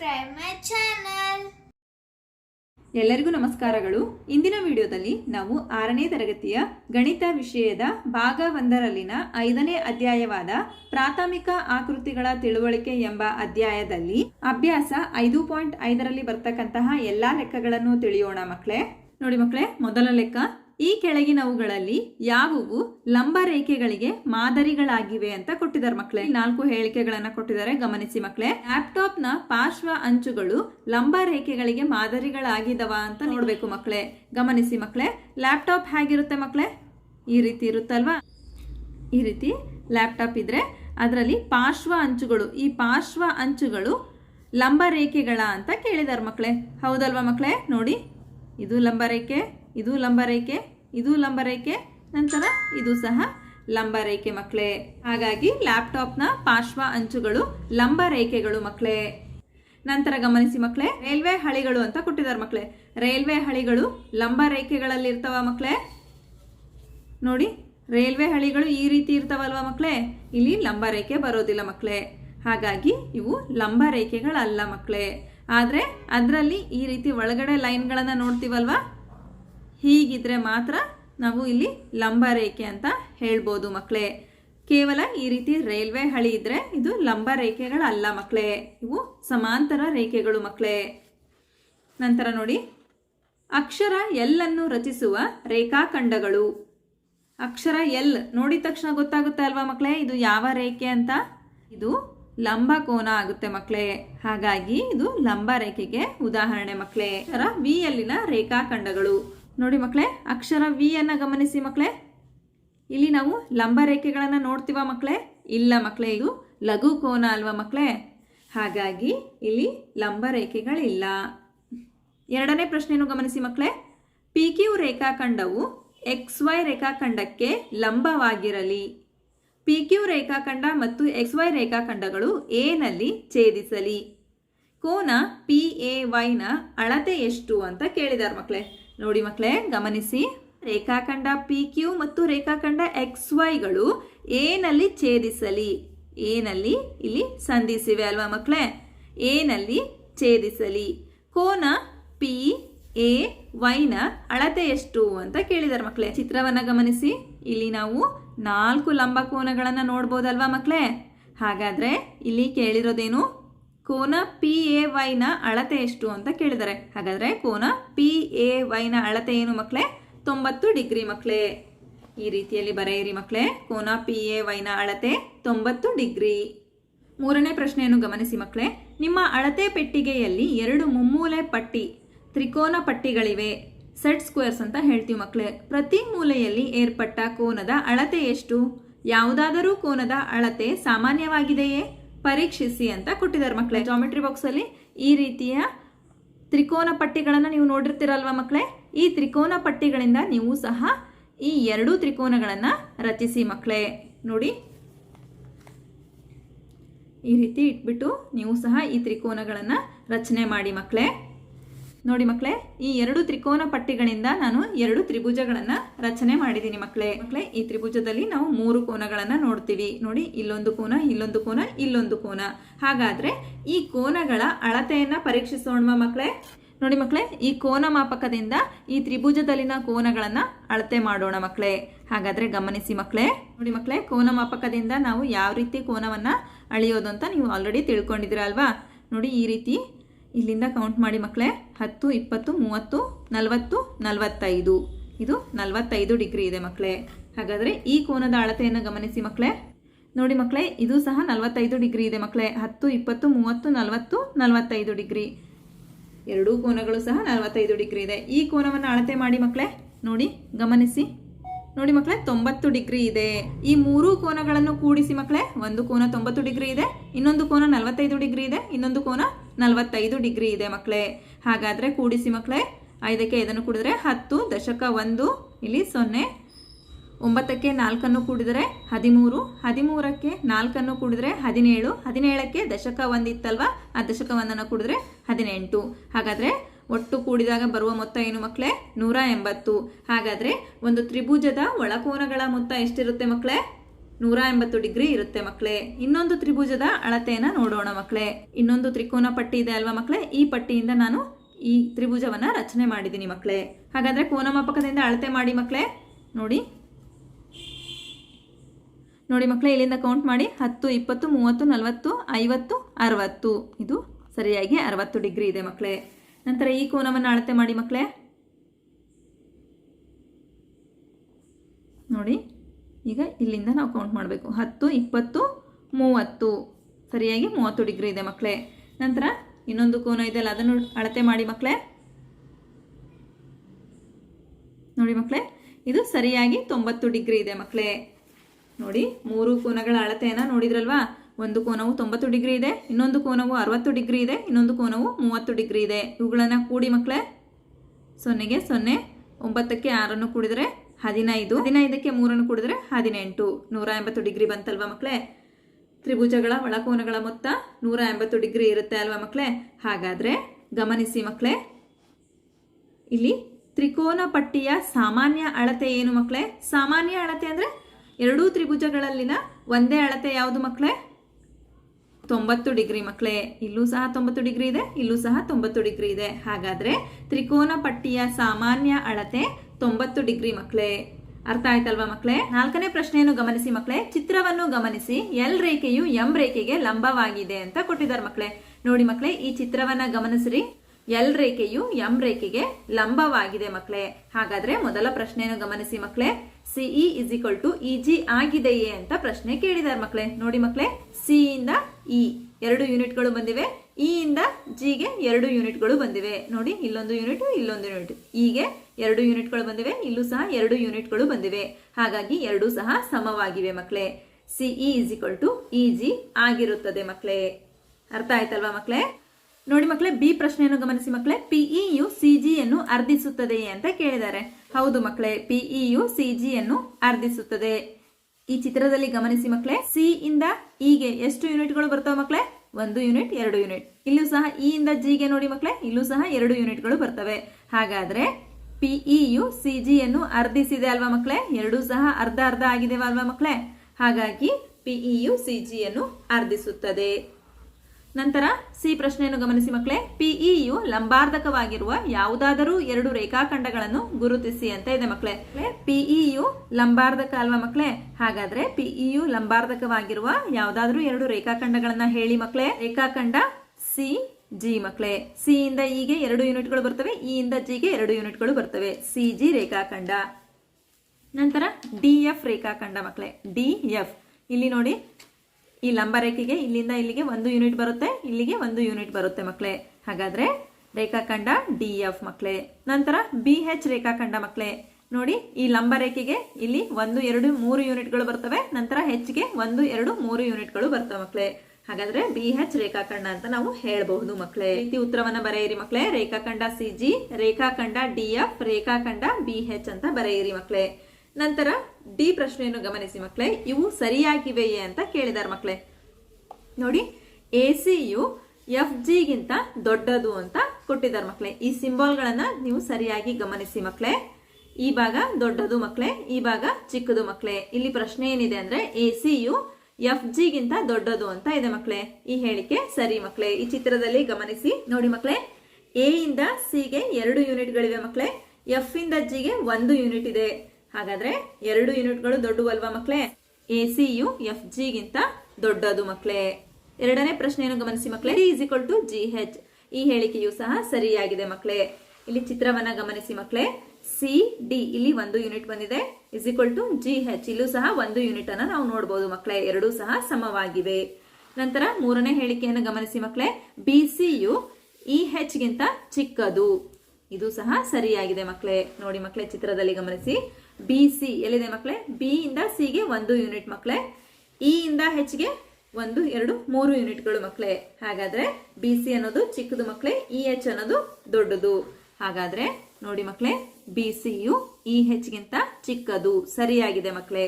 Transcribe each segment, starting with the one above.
subscribe my channel ಎಲ್ಲರಿಗೂ ನಮಸ್ಕಾರಗಳು. ಇಂದಿನ ವಿಡಿಯೋದಲ್ಲಿ ನಾವು ಆರನೇ ತರಗತಿಯ ಗಣಿತ ವಿಷಯದ ಭಾಗ ಒಂದರಲ್ಲಿನ ಐದನೇ ಅಧ್ಯಾಯವಾದ ಪ್ರಾಥಮಿಕ ಆಕೃತಿಗಳ ತಿಳುವಳಿಕೆ ಎಂಬ ಅಧ್ಯಾಯದಲ್ಲಿ ಅಭ್ಯಾಸ ಐದು ಪಾಯಿಂಟ್ ಐದರಲ್ಲಿ ಬರ್ತಕ್ಕಂತಹ ಎಲ್ಲಾ ಲೆಕ್ಕಗಳನ್ನು ತಿಳಿಯೋಣ ಮಕ್ಕಳೇ. ನೋಡಿ ಮಕ್ಕಳೇ, ಮೊದಲ ಲೆಕ್ಕ ಈ ಕೆಳಗಿನವುಗಳಲ್ಲಿ ಯಾವುವು ಲಂಬ ರೇಖೆಗಳಿಗೆ ಮಾದರಿಗಳಾಗಿವೆ ಅಂತ ಕೊಟ್ಟಿದ್ದಾರೆ ಮಕ್ಕಳೇ. ನಾಲ್ಕು ಹೇಳಿಕೆಗಳನ್ನ ಕೊಟ್ಟಿದ್ದಾರೆ, ಗಮನಿಸಿ ಮಕ್ಕಳೇ. ಲ್ಯಾಪ್ಟಾಪ್ನ ಪಾರ್ಶ್ವ ಅಂಚುಗಳು ಲಂಬ ರೇಖೆಗಳಿಗೆ ಮಾದರಿಗಳಾಗಿದವ ಅಂತ ನೋಡ್ಬೇಕು ಮಕ್ಕಳೇ. ಗಮನಿಸಿ ಮಕ್ಕಳೇ, ಲ್ಯಾಪ್ಟಾಪ್ ಹೇಗಿರುತ್ತೆ ಮಕ್ಕಳೇ? ಈ ರೀತಿ ಇರುತ್ತಲ್ವಾ? ಈ ರೀತಿ ಲ್ಯಾಪ್ಟಾಪ್ ಇದ್ರೆ ಅದರಲ್ಲಿ ಪಾರ್ಶ್ವ ಅಂಚುಗಳು, ಈ ಪಾರ್ಶ್ವ ಅಂಚುಗಳು ಲಂಬ ರೇಖೆಗಳ ಅಂತ ಕೇಳಿದಾರೆ ಮಕ್ಕಳೇ. ಹೌದಲ್ವಾ ಮಕ್ಕಳೇ? ನೋಡಿ, ಇದು ಲಂಬ ರೇಖೆ ಇದು ಲಂಬ ರೇಖೆ, ಇದು ಲಂಬ ರೇಖೆ, ನಂತರ ಇದು ಸಹ ಲಂಬ ರೇಖೆ ಮಕ್ಕಳೇ. ಹಾಗಾಗಿ ಲ್ಯಾಪ್ಟಾಪ್ನ ಪಾರ್ಶ್ವ ಅಂಚುಗಳು ಲಂಬ ರೇಖೆಗಳು ಮಕ್ಕಳೇ. ನಂತರ ಗಮನಿಸಿ ಮಕ್ಕಳೇ ರೈಲ್ವೆ ಹಳಿಗಳು ಅಂತ ಕೊಟ್ಟಿದ್ದಾರೆ ಮಕ್ಕಳೇ. ರೈಲ್ವೆ ಹಳಿಗಳು ಲಂಬ ರೇಖೆಗಳಲ್ಲಿ ಇರ್ತಾವ ಮಕ್ಕಳೇ. ನೋಡಿ ರೈಲ್ವೆ ಹಳಿಗಳು ಈ ರೀತಿ ಇರ್ತಾವಲ್ವಾ ಮಕ್ಕಳೇ? ಇಲ್ಲಿ ಲಂಬ ರೇಖೆ ಬರೋದಿಲ್ಲ ಮಕ್ಕಳೇ. ಹಾಗಾಗಿ ಇವು ಲಂಬ ರೇಖೆಗಳಲ್ಲ ಮಕ್ಕಳೇ. ಆದರೆ ಅದರಲ್ಲಿ ಈ ರೀತಿ ಒಳಗಡೆ ಲೈನ್ಗಳನ್ನು ನೋಡ್ತೀವಲ್ವಾ? ಹೀಗಿದ್ರೆ ಮಾತ್ರ ನಾವು ಇಲ್ಲಿ ಲಂಬ ರೇಖೆ ಅಂತ ಹೇಳ್ಬೋದು ಮಕ್ಕಳೇ ಕೇವಲ ಈ ರೀತಿ ರೈಲ್ವೆ ಹಳಿ ಇದ್ರೆ ಇದು ಲಂಬ ರೇಖೆಗಳಲ್ಲ ಮಕ್ಕಳೇ ಇವು ಸಮಾಂತರ ರೇಖೆಗಳು ಮಕ್ಕಳೇ ನಂತರ ನೋಡಿ. ಅಕ್ಷರ ಎಲ್ ಅನ್ನು ರಚಿಸುವ ರೇಖಾಖಂಡಗಳು. ಅಕ್ಷರ ಎಲ್ ನೋಡಿದ ತಕ್ಷಣ ಗೊತ್ತಾಗುತ್ತೆ ಅಲ್ವಾ ಮಕ್ಕಳೇ ಇದು ಯಾವ ರೇಖೆ ಅಂತ? ಇದು ಲಂಬ ಕೋನ ಆಗುತ್ತೆ ಮಕ್ಕಳೇ ಹಾಗಾಗಿ ಇದು ಲಂಬ ರೇಖೆಗೆ ಉದಾಹರಣೆ ಮಕ್ಕಳೇ ಅಕ್ಷರ ವಿ ಯಲ್ಲಿನ ರೇಖಾಖಂಡಗಳು. ನೋಡಿ ಮಕ್ಕಳೇ ಅಕ್ಷರ ವಿ ಅನ್ನು ಗಮನಿಸಿ ಮಕ್ಕಳೇ ಇಲ್ಲಿ ನಾವು ಲಂಬ ರೇಖೆಗಳನ್ನು ನೋಡ್ತೀವ ಮಕ್ಕಳೇ ಇಲ್ಲ ಮಕ್ಕಳೇ ಇದು ಲಘು ಕೋನ ಅಲ್ವಾ ಮಕ್ಕಳೇ ಹಾಗಾಗಿ ಇಲ್ಲಿ ಲಂಬ ರೇಖೆಗಳಿಲ್ಲ. ಎರಡನೇ ಪ್ರಶ್ನೆಯನ್ನು ಗಮನಿಸಿ ಮಕ್ಕಳೇ ಪಿ ಕ್ಯೂ ರೇಖಾಖಂಡವು ಎಕ್ಸ್ ವೈ ರೇಖಾಖಂಡಕ್ಕೆ ಲಂಬವಾಗಿರಲಿ. ಪಿ ಕ್ಯೂ ರೇಖಾಖಂಡ ಮತ್ತು ಎಕ್ಸ್ ವೈ ರೇಖಾಖಂಡಗಳು ಎನಲ್ಲಿ ನಲ್ಲಿ ಛೇದಿಸಲಿ. ಕೋನ ಪಿ ಎ ವೈನ ಅಳತೆ ಎಷ್ಟು ಅಂತ ಕೇಳಿದಾರೆ ಮಕ್ಕಳೇ ನೋಡಿ ಮಕ್ಕಳೇ ಗಮನಿಸಿ. ರೇಖಾಖಂಡ ಪಿ ಕ್ಯೂ ಮತ್ತು ರೇಖಾಖಂಡ ಎಕ್ಸ್ ವೈಗಳು ಏನಲ್ಲಿ ನಲ್ಲಿ ಛೇದಿಸಲಿ. ಏನಲ್ಲಿ ನಲ್ಲಿ ಇಲ್ಲಿ ಸಂಧಿಸಿವೆ ಅಲ್ವಾ ಮಕ್ಕಳೇ ಏನಲ್ಲಿ ನಲ್ಲಿ ಛೇದಿಸಲಿ. ಕೋನ ಪಿ ಎ ವೈನ ಅಳತೆ ಎಷ್ಟು ಅಂತ ಕೇಳಿದ್ದಾರೆ ಮಕ್ಕಳೇ ಚಿತ್ರವನ್ನ ಗಮನಿಸಿ. ಇಲ್ಲಿ ನಾವು ನಾಲ್ಕು ಲಂಬ ಕೋನಗಳನ್ನು ನೋಡ್ಬೋದಲ್ವಾ ಮಕ್ಕಳೇ ಹಾಗಾದ್ರೆ ಇಲ್ಲಿ ಕೇಳಿರೋದೇನು? ಕೋನ ಪಿ ಎ ವೈನ ಅಳತೆ ಎಷ್ಟು ಅಂತ ಕೇಳಿದ್ದಾರೆ ಹಾಗಾದರೆ ಕೋನ ಪಿ ಎ ವೈನ ಅಳತೆ ಏನು ಮಕ್ಕಳೇ ತೊಂಬತ್ತು ಡಿಗ್ರಿ ಮಕ್ಕಳೇ ಈ ರೀತಿಯಲ್ಲಿ ಬರೆಯಿರಿ ಮಕ್ಕಳೇ ಕೋನ ಪಿ ಎ ವೈನ ಅಳತೆ ತೊಂಬತ್ತು ಡಿಗ್ರಿ. ಮೂರನೇ ಪ್ರಶ್ನೆಯನ್ನು ಗಮನಿಸಿ ಮಕ್ಕಳೇ ನಿಮ್ಮ ಅಳತೆ ಪೆಟ್ಟಿಗೆಯಲ್ಲಿ ಎರಡು ಮುಮ್ಮೂಲೆ ಪಟ್ಟಿ, ತ್ರಿಕೋನ ಪಟ್ಟಿಗಳಿವೆ. ಸೆಟ್ ಸ್ಕ್ವೇರ್ಸ್ ಅಂತ ಹೇಳ್ತೀವಿ ಮಕ್ಕಳೇ ಪ್ರತಿ ಮೂಲೆಯಲ್ಲಿ ಏರ್ಪಟ್ಟ ಕೋನದ ಅಳತೆ ಎಷ್ಟು? ಯಾವುದಾದರೂ ಕೋನದ ಅಳತೆ ಸಾಮಾನ್ಯವಾಗಿದೆಯೇ? ಪರೀಕ್ಷಿಸಿ ಅಂತ ಕೊಟ್ಟಿದ್ದಾರೆ ಮಕ್ಕಳೇ. ಜಾಮೆಟ್ರಿ ಬಾಕ್ಸ್ ಅಲ್ಲಿ ಈ ರೀತಿಯ ತ್ರಿಕೋನ ಪಟ್ಟಿಗಳನ್ನು ನೀವು ನೋಡಿರ್ತೀರಲ್ವಾ ಮಕ್ಕಳೇ? ಈ ತ್ರಿಕೋನ ಪಟ್ಟಿಗಳಿಂದ ನೀವು ಸಹ ಈ ಎರಡೂ ತ್ರಿಕೋನಗಳನ್ನು ರಚಿಸಿ ಮಕ್ಕಳೇ. ನೋಡಿ. ಈ ರೀತಿ ಇಟ್ಬಿಟ್ಟು ನೀವು ಸಹ ಈ ತ್ರಿಕೋನಗಳನ್ನು ರಚನೆ ಮಾಡಿ ಮಕ್ಕಳೇ. ನೋಡಿ ಮಕ್ಕಳೇ ಈ ಎರಡು ತ್ರಿಕೋನ ಪಟ್ಟಿಗಳಿಂದ ನಾನು ಎರಡು ತ್ರಿಭುಜಗಳನ್ನ ರಚನೆ ಮಾಡಿದ್ದೀನಿ ಮಕ್ಕಳೇ ಮಕ್ಕಳೇ ಈ ತ್ರಿಭುಜದಲ್ಲಿ ನಾವು ಮೂರು ಕೋನಗಳನ್ನು ನೋಡ್ತೀವಿ. ನೋಡಿ, ಇಲ್ಲೊಂದು ಕೋನ ಇಲ್ಲೊಂದು ಕೋನ ಇಲ್ಲೊಂದು ಕೋನ. ಹಾಗಾದ್ರೆ ಈ ಕೋನಗಳ ಅಳತೆಯನ್ನ ಪರೀಕ್ಷಿಸೋಣ ಮಕ್ಕಳೇ ನೋಡಿ ಮಕ್ಕಳೇ ಈ ಕೋನ ಮಾಪಕದಿಂದ ಈ ತ್ರಿಭುಜದಲ್ಲಿನ ಕೋನಗಳನ್ನ ಅಳತೆ ಮಾಡೋಣ ಮಕ್ಕಳೇ ಹಾಗಾದ್ರೆ ಗಮನಿಸಿ ಮಕ್ಕಳೇ ನೋಡಿ ಮಕ್ಕಳೇ ಕೋನ ಮಾಪಕದಿಂದ ನಾವು ಯಾವ ರೀತಿ ಕೋನವನ್ನ ಅಳಿಯೋದು ಅಂತ ನೀವು ಆಲ್ರೆಡಿ ತಿಳ್ಕೊಂಡಿದ್ದೀರಾ ಅಲ್ವಾ ನೋಡಿ, ಈ ರೀತಿ ಇಲ್ಲಿಂದ ಕೌಂಟ್ ಮಾಡಿ ಮಕ್ಕಳೇ ಹತ್ತು, ಇಪ್ಪತ್ತು, ಮೂವತ್ತು, ನಲವತ್ತು, ನಲವತ್ತೈದು. ಇದು ನಲವತ್ತೈದು ಡಿಗ್ರಿ ಇದೆ ಮಕ್ಕಳೇ ಹಾಗಾದರೆ ಈ ಕೋನದ ಅಳತೆಯನ್ನು ಗಮನಿಸಿ ಮಕ್ಕಳೇ ನೋಡಿ ಮಕ್ಕಳೇ ಇದು ಸಹ ನಲವತ್ತೈದು ಡಿಗ್ರಿ ಇದೆ ಮಕ್ಕಳೇ ಹತ್ತು, ಇಪ್ಪತ್ತು, ಮೂವತ್ತು, ನಲವತ್ತು, ನಲವತ್ತೈದು ಡಿಗ್ರಿ. ಎರಡೂ ಕೋನಗಳು ಸಹ ನಲವತ್ತೈದು ಡಿಗ್ರಿ ಇದೆ. ಈ ಕೋನವನ್ನು ಅಳತೆ ಮಾಡಿ ಮಕ್ಕಳೇ ನೋಡಿ, ಗಮನಿಸಿ. ನೋಡಿ ಮಕ್ಕಳೇ ತೊಂಬತ್ತು ಡಿಗ್ರಿ ಇದೆ. ಈ ಮೂರೂ ಕೋನಗಳನ್ನು ಕೂಡಿಸಿ ಮಕ್ಕಳೇ ಒಂದು ಕೋನ ತೊಂಬತ್ತು ಡಿಗ್ರಿ ಇದೆ, ಇನ್ನೊಂದು ಕೋನ ನಲವತ್ತೈದು ಡಿಗ್ರಿ ಇದೆ, ಇನ್ನೊಂದು ಕೋನ ನಲವತ್ತೈದು ಡಿಗ್ರಿ ಇದೆ ಮಕ್ಕಳೇ ಹಾಗಾದರೆ ಕೂಡಿಸಿ ಮಕ್ಕಳೇ ಐದಕ್ಕೆ ಐದನ್ನು ಕೂಡಿದರೆ ಹತ್ತು, ದಶಕ ಒಂದು, ಇಲ್ಲಿ ಸೊನ್ನೆ. ಒಂಬತ್ತಕ್ಕೆ ನಾಲ್ಕನ್ನು ಕೂಡಿದರೆ ಹದಿಮೂರು, ಹದಿಮೂರಕ್ಕೆ ನಾಲ್ಕನ್ನು ಕೂಡಿದರೆ ಹದಿನೇಳು, ಹದಿನೇಳಕ್ಕೆ ದಶಕ ಒಂದಿತ್ತಲ್ವಾ ಆ ದಶಕ ಒಂದನ್ನು ಕೂಡಿದ್ರೆ ಹದಿನೆಂಟು. ಹಾಗಾದರೆ ಒಟ್ಟು ಕೂಡಿದಾಗ ಬರುವ ಮೊತ್ತ ಏನು ಮಕ್ಕಳೇ ನೂರ ಎಂಬತ್ತು. ಹಾಗಾದರೆ ಒಂದು ತ್ರಿಭುಜದ ಒಳಕೋನಗಳ ಮೊತ್ತ ಎಷ್ಟಿರುತ್ತೆ ಮಕ್ಕಳೇ ನೂರ ಎಂಬತ್ತು ಡಿಗ್ರಿ ಇರುತ್ತೆ ಮಕ್ಕಳೇ ಇನ್ನೊಂದು ತ್ರಿಭುಜದ ಅಳತೆಯನ್ನ ನೋಡೋಣ ಮಕ್ಕಳೇ ಇನ್ನೊಂದು ತ್ರಿಕೋನ ಪಟ್ಟಿ ಇದೆ ಅಲ್ವಾ ಮಕ್ಕಳೇ ಈ ಪಟ್ಟಿಯಿಂದ ನಾನು ಈ ತ್ರಿಭುಜವನ್ನ ರಚನೆ ಮಾಡಿದ್ದೀನಿ ಮಕ್ಕಳೇ ಹಾಗಾದ್ರೆ ಕೋನಮಾಪಕದಿಂದ ಅಳತೆ ಮಾಡಿ ಮಕ್ಕಳೇ ನೋಡಿ. ನೋಡಿ ಮಕ್ಕಳೇ ಇಲ್ಲಿಂದ ಕೌಂಟ್ ಮಾಡಿ ಹತ್ತು, ಇಪ್ಪತ್ತು, ಮೂವತ್ತು, ನಲವತ್ತು, ಐವತ್ತು, ಅರವತ್ತು. ಇದು ಸರಿಯಾಗಿ ಅರವತ್ತು ಡಿಗ್ರಿ ಇದೆ ಮಕ್ಕಳೇ ನಂತರ ಈ ಕೋನವನ್ನು ಅಳತೆ ಮಾಡಿ ಮಕ್ಕಳೇ ನೋಡಿ. ಈಗ ಇಲ್ಲಿಂದ ನಾವು ಕೌಂಟ್ ಮಾಡಬೇಕು. ಹತ್ತು, ಇಪ್ಪತ್ತು, ಮೂವತ್ತು. ಸರಿಯಾಗಿ ಮೂವತ್ತು ಡಿಗ್ರಿ ಇದೆ ಮಕ್ಕಳೇ ನಂತರ ಇನ್ನೊಂದು ಕೋನ ಇದೆ ಅಲ್ಲ, ಅದನ್ನು ಅಳತೆ ಮಾಡಿ ಮಕ್ಕಳೇ ನೋಡಿ ಮಕ್ಕಳೇ ಇದು ಸರಿಯಾಗಿ ತೊಂಬತ್ತು ಡಿಗ್ರಿ ಇದೆ ಮಕ್ಕಳೇ ನೋಡಿ, ಮೂರು ಕೋನಗಳ ಅಳತೆಯನ್ನು ನೋಡಿದ್ರಲ್ವಾ? ಒಂದು ಕೋನವು ತೊಂಬತ್ತು ಡಿಗ್ರಿ ಇದೆ, ಇನ್ನೊಂದು ಕೋನವು ಅರವತ್ತು ಡಿಗ್ರಿ ಇದೆ, ಇನ್ನೊಂದು ಕೋನವು ಮೂವತ್ತು ಡಿಗ್ರಿ ಇದೆ. ಇವುಗಳನ್ನು ಕೂಡಿ ಮಕ್ಕಳೇ ಸೊನ್ನೆಗೆ ಸೊನ್ನೆ, ಒಂಬತ್ತಕ್ಕೆ ಆರನ್ನು ಕೂಡಿದರೆ ಹದಿನೈದು. ಹದಿನೈದಕ್ಕೆ ಮೂರನ್ನು ಕೂಡಿದರೆ ಹದಿನೆಂಟು. ನೂರ ಎಂಬತ್ತು ಡಿಗ್ರಿ ಬಂತಲ್ವಾ ಮಕ್ಕಳೇ ತ್ರಿಭುಜಗಳ ಒಳಕೋನಗಳ ಮೊತ್ತ ನೂರ ಎಂಬತ್ತು ಡಿಗ್ರಿ ಇರುತ್ತೆ ಅಲ್ವಾ ಮಕ್ಕಳೇ ಹಾಗಾದರೆ ಗಮನಿಸಿ ಮಕ್ಕಳೇ ಇಲ್ಲಿ ತ್ರಿಕೋನ ಪಟ್ಟಿಯ ಸಾಮಾನ್ಯ ಅಳತೆ ಏನು ಮಕ್ಕಳೇ ಸಾಮಾನ್ಯ ಅಳತೆ ಅಂದರೆ ಎರಡೂ ತ್ರಿಭುಜಗಳಲ್ಲಿನ ಒಂದೇ ಅಳತೆ ಯಾವುದು ಮಕ್ಕಳೇ ತೊಂಬತ್ತು ಡಿಗ್ರಿ ಮಕ್ಕಳೇ ಇಲ್ಲೂ ಸಹ ತೊಂಬತ್ತು ಡಿಗ್ರಿ ಇದೆ, ಇಲ್ಲೂ ಸಹ ತೊಂಬತ್ತು ಡಿಗ್ರಿ ಇದೆ. ಹಾಗಾದ್ರೆ ತ್ರಿಕೋನ ಪಟ್ಟಿಯ ಸಾಮಾನ್ಯ ಅಳತೆ ತೊಂಬತ್ತು ಡಿಗ್ರಿ ಮಕ್ಕಳೇ. ಅರ್ಥ ಆಯ್ತಲ್ವಾ ಮಕ್ಕಳೇ? ನಾಲ್ಕನೇ ಪ್ರಶ್ನೆಯನ್ನು ಗಮನಿಸಿ ಮಕ್ಕಳೇ. ಚಿತ್ರವನ್ನು ಗಮನಿಸಿ. ಎಲ್ ರೇಖೆಯು ಎಂ ರೇಖೆಗೆ ಲಂಬವಾಗಿದೆ ಅಂತ ಕೊಟ್ಟಿದ್ದಾರೆ ಮಕ್ಕಳೇ. ನೋಡಿ ಮಕ್ಕಳೇ, ಈ ಚಿತ್ರವನ್ನ ಗಮನಿಸ್ರಿ. ಎಲ್ ರೇಖೆಯು ಎಂ ರೇಖೆಗೆ ಲಂಬವಾಗಿದೆ ಮಕ್ಕಳೇ. ಹಾಗಾದ್ರೆ ಮೊದಲ ಪ್ರಶ್ನೆಯನ್ನು ಗಮನಿಸಿ ಮಕ್ಕಳೇ. C E is equal to E ಆಗಿದೆಯೇ ಅಂತ ಪ್ರಶ್ನೆ ಕೇಳಿದ್ದಾರೆ ಮಕ್ಕಳೇ. ನೋಡಿ ಮಕ್ಕಳೇ ಇಂದ ಇ. ಎರಡು ಯೂನಿಟ್ಗಳು ಬಂದಿವೆ. ಇ ಇಂದ ಜಿಗೆ ಎರಡು ಯೂನಿಟ್ಗಳು ಬಂದಿವೆ. ನೋಡಿ, ಇಲ್ಲೊಂದು ಯೂನಿಟ್ ಇಲ್ಲೊಂದು ಯೂನಿಟ್. ಈಗೆ ಎರಡು ಯೂನಿಟ್ಗಳು ಬಂದಿವೆ, ಇಲ್ಲೂ ಸಹ ಎರಡು ಯೂನಿಟ್ಗಳು ಬಂದಿವೆ. ಹಾಗಾಗಿ ಎರಡೂ ಸಹ ಸಮವಾಗಿವೆ ಮಕ್ಕಳೇ C E is equal to E, G ಆಗಿರುತ್ತದೆ ಮಕ್ಕಳೇ ಅರ್ಥ ಆಯ್ತಲ್ವಾ ಮಕ್ಕಳೇ ನೋಡಿ ಮಕ್ಕಳೇ ಬಿ ಪ್ರಶ್ನೆಯನ್ನು ಗಮನಿಸಿ ಮಕ್ಕಳೇ ಪಿಇಯು ಸಿಜಿಯನ್ನು ಅರ್ಧಿಸುತ್ತದೆಯೇ ಅಂತ ಕೇಳಿದ್ದಾರೆ. ಹೌದು ಮಕ್ಕಳೇ ಪಿಇಯು ಸಿಜಿಯನ್ನು ಅರ್ಧಿಸುತ್ತದೆ. ಈ ಚಿತ್ರದಲ್ಲಿ ಗಮನಿಸಿ ಮಕ್ಕಳೇ ಸಿ ಇಂದ ಇಗೆ ಎಷ್ಟು ಯೂನಿಟ್ಗಳು ಬರ್ತಾವ ಮಕ್ಕಳೇ ಒಂದು ಯೂನಿಟ್, ಎರಡು ಯೂನಿಟ್. ಇಲ್ಲೂ ಸಹ ಇ ಇಂದ ಜಿಗೆ ನೋಡಿ ಮಕ್ಕಳೇ ಇಲ್ಲೂ ಸಹ ಎರಡು ಯೂನಿಟ್ಗಳು ಬರ್ತವೆ. ಹಾಗಾದ್ರೆ ಸಿ ಜಿಯನ್ನು ಅರ್ಧಿಸಿದೆ ಅಲ್ವಾ ಮಕ್ಕಳೇ ಎರಡೂ ಸಹ ಅರ್ಧ ಅರ್ಧ ಆಗಿದೆ ಅಲ್ವಾ ಮಕ್ಕಳೇ ಹಾಗಾಗಿ ಪಿ ಯು ಸಿ ಜಿಯನ್ನು ಅರ್ಧಿಸುತ್ತದೆ. ನಂತರ ಸಿ ಪ್ರಶ್ನೆಯನ್ನು ಗಮನಿಸಿ ಮಕ್ಕಳೇ. ಪಿಇಯು ಲಂಬಾರ್ಧಕವಾಗಿರುವ ಯಾವುದಾದರೂ ಎರಡು ರೇಖಾಖಂಡಗಳನ್ನು ಗುರುತಿಸಿ ಅಂತ ಇದೆ ಮಕ್ಕಳೇ. ಪಿಇಯು ಲಂಬಾರ್ಧಕ ಅಲ್ವಾ ಮಕ್ಕಳೇ? ಹಾಗಾದ್ರೆ ಪಿಇಯು ಲಂಬಾರ್ಧಕವಾಗಿರುವ ಯಾವುದಾದ್ರೂ ಎರಡು ರೇಖಾಖಂಡಗಳನ್ನ ಹೇಳಿ ಮಕ್ಕಳೇ. ರೇಖಾಖಂಡ ಸಿ ಜಿ ಮಕ್ಕಳೇ. ಸಿ ಇಂದ ಇಗೆ ಎರಡು ಯೂನಿಟ್ಗಳು ಬರ್ತವೆ ಇ ಇಂದ ಜಿಗೆ ಎರಡು ಯೂನಿಟ್ಗಳು ಬರ್ತವೆ. ಸಿ ಜಿ ರೇಖಾಖಂಡ. ನಂತರ ಡಿ ಎಫ್ ರೇಖಾಖಂಡ ಮಕ್ಕಳೇ. ಡಿ ಎಫ್ ಇಲ್ಲಿ ನೋಡಿ ಈ ಲಂಬ ರೇಖೆಗೆ ಇಲ್ಲಿಂದ ಇಲ್ಲಿಗೆ ಒಂದು ಯೂನಿಟ್ ಬರುತ್ತೆ, ಇಲ್ಲಿಗೆ ಒಂದು ಯೂನಿಟ್ ಬರುತ್ತೆ ಮಕ್ಕಳೇ ಹಾಗಾದ್ರೆ ರೇಖಾಖಂಡ ಡಿ ಎಫ್ ಮಕ್ಕಳೇ ನಂತರ ಬಿ ಎಚ್ ರೇಖಾಖಂಡ ಮಕ್ಕಳೇ ನೋಡಿ, ಈ ಲಂಬ ರೇಖೆಗೆ ಇಲ್ಲಿ ಒಂದು, ಎರಡು, ಮೂರು ಯೂನಿಟ್ಗಳು ಬರ್ತವೆ, ನಂತರ ಹೆಚ್ಗೆ ಒಂದು, ಎರಡು, ಮೂರು ಯೂನಿಟ್ಗಳು ಬರ್ತವೆ ಮಕ್ಕಳೇ ಹಾಗಾದ್ರೆ ಬಿ ಎಚ್ ರೇಖಾಖಂಡ ಅಂತ ನಾವು ಹೇಳಬಹುದು ಮಕ್ಕಳೇ ರೀತಿ ಉತ್ತರವನ್ನ ಬರೆಯಿರಿ ಮಕ್ಕಳೇ ರೇಖಾಖಂಡ ಸಿ ಜಿ ರೇಖಾಖಂಡ ಡಿ ಎಫ್ ರೇಖಾಖಂಡ ಬಿ ಎಚ್ ಅಂತ ಬರೆಯಿರಿ ಮಕ್ಕಳೇ ನಂತರ ಡಿ ಪ್ರಶ್ನೆಯನ್ನು ಗಮನಿಸಿ ಮಕ್ಕಳೇ, ಇವು ಸರಿಯಾಗಿವೆಯೇ ಅಂತ ಕೇಳಿದಾರೆ ಮಕ್ಕಳೇ. ನೋಡಿ ಎ ಸಿಯು ಎಫ್ ಜಿಗಿಂತ ದೊಡ್ಡದು ಅಂತ ಕೊಟ್ಟಿದ್ದಾರೆ ಮಕ್ಕಳೇ. ಈ ಸಿಂಬಾಲ್ಗಳನ್ನು ನೀವು ಸರಿಯಾಗಿ ಗಮನಿಸಿ ಮಕ್ಕಳೇ. ಈ ಭಾಗ ದೊಡ್ಡದು ಮಕ್ಕಳೇ, ಈ ಭಾಗ ಚಿಕ್ಕದು ಮಕ್ಕಳೇ. ಇಲ್ಲಿ ಪ್ರಶ್ನೆ ಏನಿದೆ ಅಂದ್ರೆ ಎ ಸಿಯು ಎಫ್ ಜಿಗಿಂತ ದೊಡ್ಡದು ಅಂತ ಇದೆ ಮಕ್ಕಳೇ. ಈ ಹೇಳಿಕೆ ಸರಿ ಮಕ್ಕಳೇ. ಈ ಚಿತ್ರದಲ್ಲಿ ಗಮನಿಸಿ. ನೋಡಿ ಮಕ್ಕಳೇ, ಎ ಇಂದ ಸಿಗೆ ಎರಡು ಯೂನಿಟ್ಗಳಿವೆ ಮಕ್ಕಳೇ. ಎಫ್ ಇಂದ ಜಿಗೆ ಒಂದು ಯೂನಿಟ್ ಇದೆ. ಹಾಗಾದ್ರೆ ಎರಡು ಯೂನಿಟ್ಗಳು ದೊಡ್ಡವಲ್ವಾ ಮಕ್ಕಳೇ ಎ ಸಿಯು ಎಫ್ ಜಿಗಿಂತ ದೊಡ್ಡದು ಮಕ್ಕಳೇ ಎರಡನೇ ಪ್ರಶ್ನೆಯನ್ನು ಗಮನಿಸಿ ಮಕ್ಕಳೇ is equal to G H ಈ ಹೇಳಿಕೆಯು ಸಹ ಸರಿಯಾಗಿದೆ ಮಕ್ಕಳೇ ಇಲ್ಲಿ ಚಿತ್ರವನ್ನ ಗಮನಿಸಿ ಮಕ್ಕಳೇ ಸಿ ಡಿ ಇಲ್ಲಿ ಒಂದು ಯೂನಿಟ್ ಬಂದಿದೆ. ಇಸ್ ಟು ಜಿ ಹೆಚ್ ಇಲ್ಲೂ ಸಹ ಒಂದು ಯೂನಿಟ್ ಅನ್ನ ನಾವು ನೋಡಬಹುದು ಮಕ್ಕಳೇ ಎರಡೂ ಸಹ ಸಮವಾಗಿವೆ. ನಂತರ ಮೂರನೇ ಹೇಳಿಕೆಯನ್ನು ಗಮನಿಸಿ ಮಕ್ಕಳೇ ಬಿ ಸಿಯು ಇ ಹೆಚ್ ಗಿಂತ ಚಿಕ್ಕದು. ಇದು ಸಹ ಸರಿಯಾಗಿದೆ ಮಕ್ಕಳೇ ನೋಡಿ ಮಕ್ಕಳೇ ಚಿತ್ರದಲ್ಲಿ ಗಮನಿಸಿ. ಬಿ ಸಿ ಎಲ್ಲಿದೆ ಮಕ್ಕಳೇ ಬಿ ಇಂದ ಸಿಗೆ ಒಂದು ಯೂನಿಟ್ ಮಕ್ಕಳೇ ಇ ಇಂದ ಹೆಚ್ಗೆ ಒಂದು, ಎರಡು, ಮೂರು ಯೂನಿಟ್ಗಳು ಮಕ್ಕಳೇ ಹಾಗಾದ್ರೆ ಬಿ ಸಿ ಅನ್ನೋದು ಚಿಕ್ಕದು ಮಕ್ಕಳೇ ಇ ಎಚ್ ಅನ್ನೋದು ದೊಡ್ಡದು. ಹಾಗಾದ್ರೆ ನೋಡಿ ಮಕ್ಕಳೇ ಬಿ ಸಿಯು ಇ ಹೆಚ್ಗಿಂತ ಚಿಕ್ಕದು, ಸರಿಯಾಗಿದೆ ಮಕ್ಕಳೇ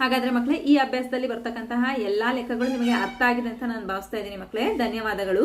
ಹಾಗಾದ್ರೆ ಮಕ್ಕಳೇ ಈ ಅಭ್ಯಾಸದಲ್ಲಿ ಬರ್ತಕ್ಕಂತಹ ಎಲ್ಲಾ ಲೆಕ್ಕಗಳು ನಿಮಗೆ ಅರ್ಥ ಆಗಿದೆ ಅಂತ ನಾನು ಭಾವಿಸ್ತಾ ಇದ್ದೀನಿ ಮಕ್ಕಳೇ ಧನ್ಯವಾದಗಳು.